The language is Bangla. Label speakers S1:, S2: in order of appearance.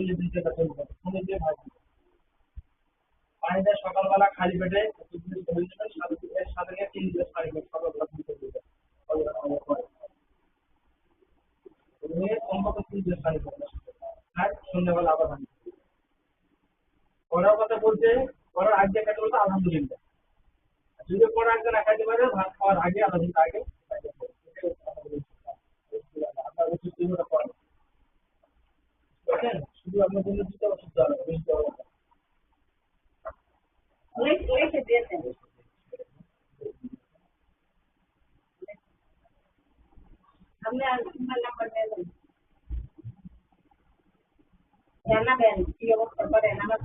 S1: চল্লিশ দিয়ে ভাজি পানিটা সকালবেলা খালি পেটে পরে আবার কথা বলতে আগে আলহামদুলিল্লাহ। যদি করার আগে না খাইতে পারে, ভাত খাওয়ার আগে ঘণ্টা আগে do alguma coisa que estava estudando, que estava.
S2: Leite, leite dentro. हमने नंबर दे दिया रहना बहन ये वो पर रहना मत